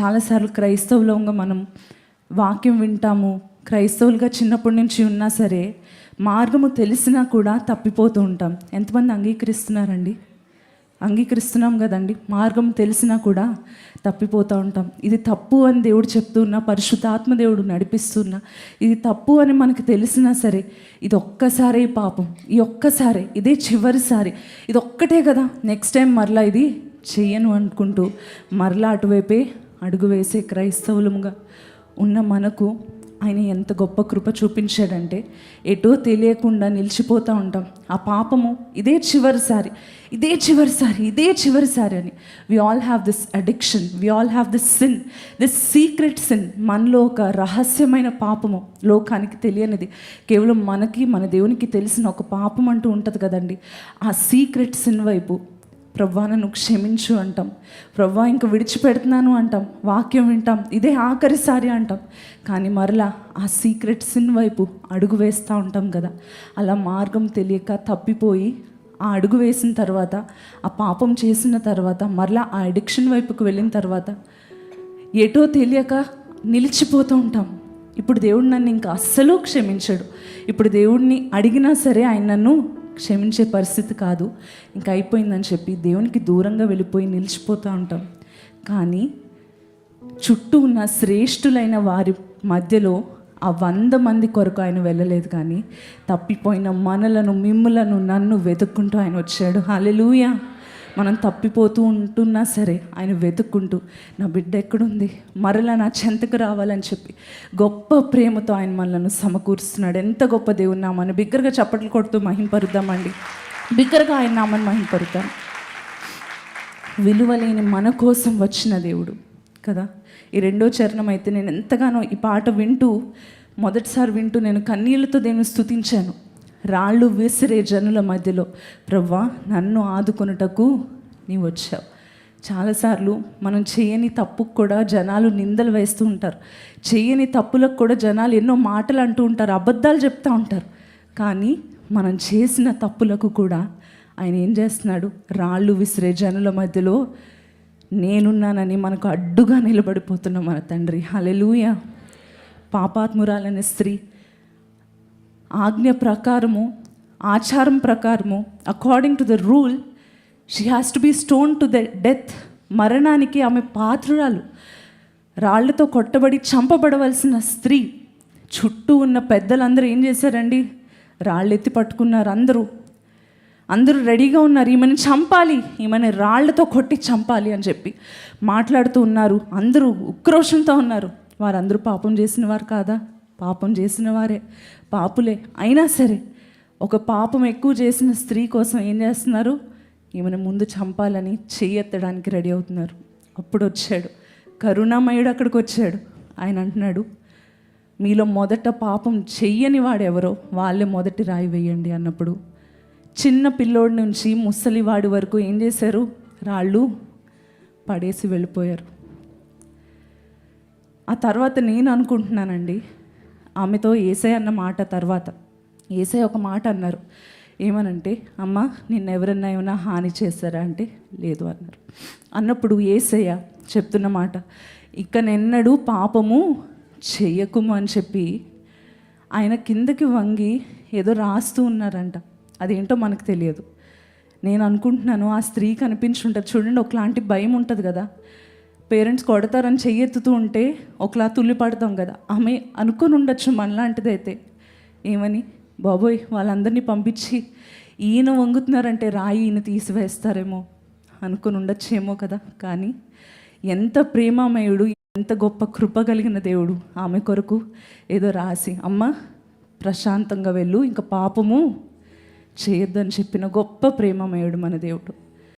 చాలాసార్లు క్రైస్తవులంగా మనం వాక్యం వింటాము. క్రైస్తవులుగా చిన్నప్పటి నుంచి ఉన్నా సరే మార్గము తెలిసినా కూడా తప్పిపోతూ ఉంటాం. ఎంతమంది అంగీకరిస్తున్నారండి? అంగీకరిస్తున్నాం కదండి. మార్గం తెలిసినా కూడా తప్పిపోతూ ఉంటాం. ఇది తప్పు అని దేవుడు చెప్తున్నా పరిశుద్ధాత్మ దేవుడు నడిపిస్తున్నా ఇది తప్పు అని మనకు తెలిసినా సరే ఇది ఒక్కసారే పాపం. ఈ ఒక్కసారే ఇదే చివరిసారి. ఇది ఒక్కటే కదా. నెక్స్ట్ టైం మరలా ఇది చెయ్యను అనుకుంటూ మరలా అటువైపే అడుగు వేసే క్రైస్తవులముగా ఉన్న మనకు ఆయన ఎంత గొప్ప కృప చూపించాడంటే ఎటో తెలియకుండా నిలిచిపోతూ ఉంటాం. ఆ పాపము ఇదే చివరిసారి ఇదే చివరిసారి ఇదే చివరిసారి అని. We all have this addiction we all have this sin this secret sin మనలో ఒక రహస్యమైన పాపము లోకానికి తెలియనిది. కేవలం మనకి మన దేవునికి తెలిసిన ఒక పాపం అంటూ ఉంటుంది కదండి. ఆ సీక్రెట్ సిన్ వైపు ప్రవ్వా నన్ను క్షమించు అంటాం. ప్రవ్వా ఇంక విడిచిపెడుతున్నాను అంటాం. వాక్యం వింటాం. ఇదే ఆఖరిసారి అంటాం. కానీ మరలా ఆ సీక్రెట్ సిన్ వైపు అడుగు వేస్తూ ఉంటాం కదా. అలా మార్గం తెలియక తప్పిపోయి ఆ అడుగు వేసిన తర్వాత ఆ పాపం చేసిన తర్వాత మరలా ఆ అడిక్షన్ వైపుకు వెళ్ళిన తర్వాత ఎటో తెలియక నిలిచిపోతూ ఉంటాం. ఇప్పుడు దేవుడు నన్ను ఇంకా అస్సలు క్షమించడు. ఇప్పుడు దేవుడిని అడిగినా సరే ఆయన నన్ను క్షమించే పరిస్థితి కాదు. ఇంకా అయిపోయిందని చెప్పి దేవునికి దూరంగా వెళ్ళిపోయి నిలిచిపోతూ ఉంటాం. కానీ చుట్టూ ఉన్న శ్రేష్ఠులైన వారి మధ్యలో ఆ వంద మంది కొరకు ఆయన వెళ్ళలేదు కానీ తప్పిపోయిన మనలను మిమ్ములను నన్ను వెతుక్కుంటూ ఆయన వచ్చాడు. హల్లెలూయా. మనం తప్పిపోతూ ఉంటున్నా సరే ఆయన వెతుక్కుంటూ నా బిడ్డ ఎక్కడుంది? మరలా నా చెంతకు రావాలని చెప్పి గొప్ప ప్రేమతో ఆయన మనలను సమకూరుస్తున్నాడు. ఎంత గొప్ప దేవుని నామని బిగ్గరగా చప్పట్లు కొడుతూ మహింపరుద్దామండి. బిగ్గరగా ఆయన నామని మహింపరుద్దాం. విలువలేని మన కోసం వచ్చిన దేవుడు కదా? ఈ రెండో చరణం అయితే నేను ఎంతగానో ఈ పాట వింటూ మొదటిసారి వింటూ నేను కన్నీళ్ళతో దేవుని స్థుతించాను రాళ్ళు విసిరే జనుల మధ్యలో ప్రవ్వా నన్ను ఆదుకొనుటకు నీవు వచ్చావు. చాలాసార్లు మనం చేయని తప్పుకు కూడా జనాలు నిందలు వేస్తూ ఉంటారు. చేయని తప్పులకు కూడా జనాలు ఎన్నో మాటలు అంటూ ఉంటారు అబద్ధాలు చెప్తూ ఉంటారు. కానీ మనం చేసిన తప్పులకు కూడా ఆయన ఏం చేస్తున్నాడు? రాళ్ళు విసిరే జనుల మధ్యలో నేనున్నానని మనకు అడ్డుగా నిలబడిపోతున్న మన తండ్రి. హలెలూయ పాపాత్మురాలనే స్త్రీ ఆజ్ఞ ప్రకారము ఆచారం ప్రకారము according to the rule she has to be stone to the death మరణానికి ఆమె పాత్రురాలు. రాళ్ళతో కొట్టబడి చంపబడవలసిన స్త్రీ. చుట్టూ ఉన్న పెద్దలందరూ ఏం చేశారండి? రాళ్ళెత్తి పట్టుకున్నారు అందరూ. అందరూ రెడీగా ఉన్నారు. ఈమెను చంపాలి. ఈమెను రాళ్ళతో కొట్టి చంపాలి అని చెప్పి మాట్లాడుతూ ఉన్నారు. అందరూ ఉక్రోషంతో ఉన్నారు. వారందరూ పాపం చేసిన వారు కాదా? పాపం చేసిన వారే పాపులే. అయినా సరే ఒక పాపం ఎక్కువ చేసిన స్త్రీ కోసం ఏం చేస్తున్నారు? ఈమెను ముందు చంపాలని చెయ్యెత్తడానికి రెడీ అవుతున్నారు. అప్పుడు వచ్చాడు. కరుణామయుడు అక్కడికి వచ్చాడు. ఆయన అంటున్నాడు మీలో మొదట పాపం చెయ్యని వాడెవరో వాళ్ళే మొదటి రాయి వేయండి అన్నప్పుడు. చిన్న పిల్లోడి నుంచి ముసలివాడి వరకు ఏం చేశారు? రాళ్ళు పడేసి వెళ్ళిపోయారు. ఆ తర్వాత నేను అనుకుంటున్నానండి ఆమెతో ఏసై అన్న మాట తర్వాత. ఏసై ఒక మాట అన్నారు. ఏమనంటే అమ్మ నిన్న ఎవరన్నా ఏమైనా హాని చేస్తారా అంటే లేదు అన్నారు. అన్నప్పుడు ఏసయ్య చెప్తున్న మాట ఇకనెన్నడూ పాపము చెయ్యకుము అని చెప్పి ఆయన కిందకి వంగి ఏదో రాస్తూ ఉన్నారంట. అదేంటో మనకు తెలియదు. నేను అనుకుంటున్నాను ఆ స్త్రీ కనిపించుంటుంది. చూడండి ఒకలాంటి భయం ఉంటుంది కదా. పేరెంట్స్ కొడతారని చెయ్యెత్తుతూ ఉంటే ఒకలా తుల్లి పడతాం కదా. ఆమె అనుకుని ఉండొచ్చు మనలాంటిదైతే. ఏమని? బాబోయ్ వాళ్ళందరినీ పంపించి ఈయన వంగుతున్నారంటే రాయి ఈయన తీసివేస్తారేమో. అనుకుని ఉండొచ్చేమో కదా. కానీ ఎంత ప్రేమామయుడు ఎంత గొప్ప కృప కలిగిన దేవుడు ఆమె కొరకు ఏదో రాసి అమ్మ ప్రశాంతంగా వెళ్ళు ఇంకా పాపము చేయొద్దని చెప్పిన గొప్ప ప్రేమమయుడు మన దేవుడు.